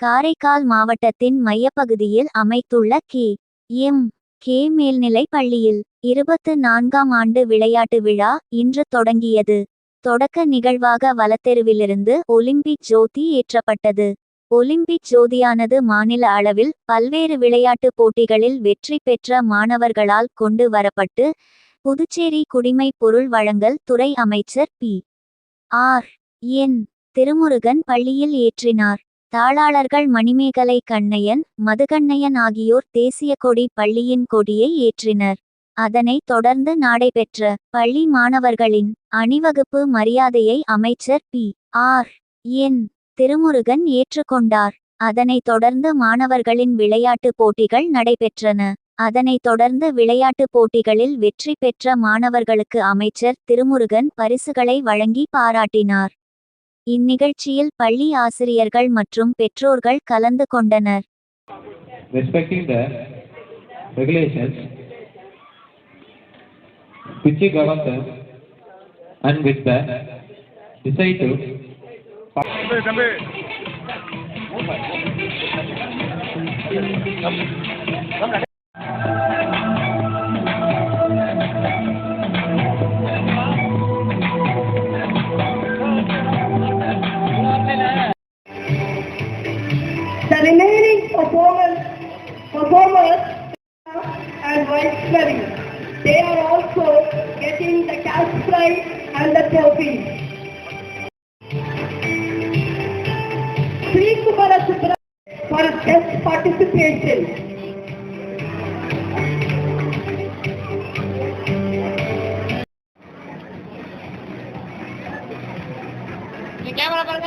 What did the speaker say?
காரைக்கால் மாவட்டத்தின் மையப்பகுதியில் அமைத்துள்ள கே. எம். கே. மேல்நிலை பள்ளியில் இருபத்து நான்காம் ஆண்டு விளையாட்டு விழா இன்று தொடங்கியது. தொடக்க நிகழ்வாக வலத்தெருவிலிருந்து ஒலிம்பிக் ஜோதி ஏற்றப்பட்டது. ஒலிம்பிக் ஜோதியானது மாநில அளவில் பல்வேறு விளையாட்டுப் போட்டிகளில் வெற்றி பெற்ற மாணவர்களால் கொண்டு வரப்பட்டு புதுச்சேரி குடிமைப் பொருள் வழங்கல் துறை அமைச்சர் பி. ஆர். என். திருமுருகன் பள்ளியில் ஏற்றினார். தாளாளர்கள் மணிமேகலை கண்ணையன் மதுகண்ணையன் ஆகியோர் தேசிய கொடி பள்ளியின் கொடியை ஏற்றினர். அதனைத் தொடர்ந்து நடைபெற்ற பள்ளி மாணவர்களின் அணிவகுப்பு மரியாதையை அமைச்சர் பி. ஆர். என். திருமுருகன் ஏற்றுக்கொண்டார். அதனைத் தொடர்ந்து மாணவர்களின் விளையாட்டுப் போட்டிகள் நடைபெற்றன. அதனைத் தொடர்ந்து விளையாட்டுப் போட்டிகளில் வெற்றி பெற்ற மாணவர்களுக்கு அமைச்சர் திருமுருகன் பரிசுகளை வழங்கி பாராட்டினார். இந்நிகழ்ச்சியில் பள்ளி ஆசிரியர்கள் மற்றும் பெற்றோர்கள் கலந்து கொண்டனர் respecting the regulations which govern them and with the decisive The performers, performers and visionaries. They are also getting the cash prize and the trophy. Sri Kumara Subra for best participation. Camera पर